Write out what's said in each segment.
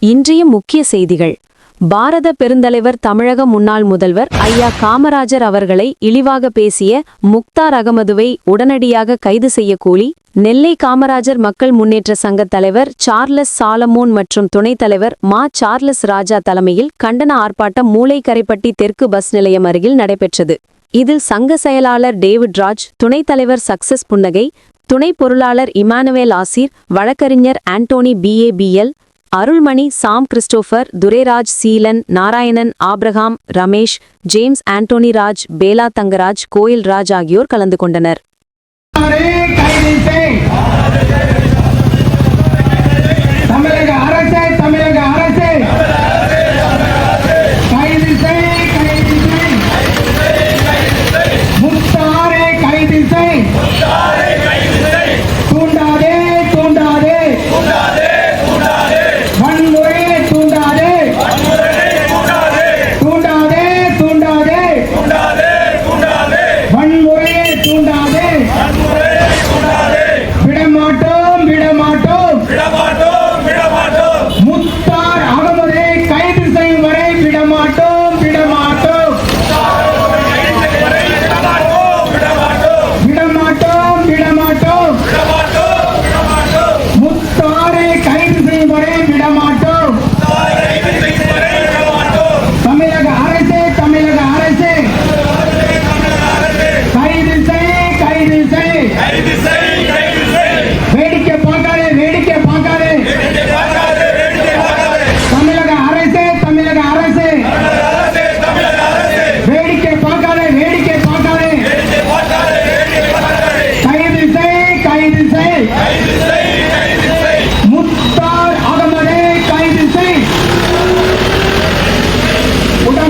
இன்றைய முக்கிய செய்திகள். பாரத பெருந்தலைவர் தமிழக முன்னாள் முதல்வர் ஐயா காமராஜர் அவர்களை இழிவாக பேசிய முக்தார் அகமதுவை உடனடியாக கைது செய்ய கூலி நெல்லை காமராஜர் மக்கள் முன்னேற்ற சங்கத் தலைவர் சார்லஸ் சாலமோன் மற்றும் துணைத் தலைவர் மா சார்லஸ் ராஜா தலைமையில் கண்டன ஆர்ப்பாட்டம் மூளைக்கரைப்பட்டி தெற்கு பஸ் நிலையம் அருகில் நடைபெற்றது. இதில் சங்க செயலாளர் டேவிட் ராஜ் துணைத் தலைவர் சக்சஸ் புன்னகை துணை பொருளாளர் இமானுவேல் ஆசிர் வழக்கறிஞர் Antony BABL Arulmani Sam Christopher Durairaj Seelan Narayanan Abraham Ramesh James Antony Raj Bela Thangaraj Koil Raj ஆகியோர் கலந்து கொண்டனர்.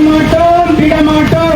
விடமாட்டோம் விடமாட்டோம்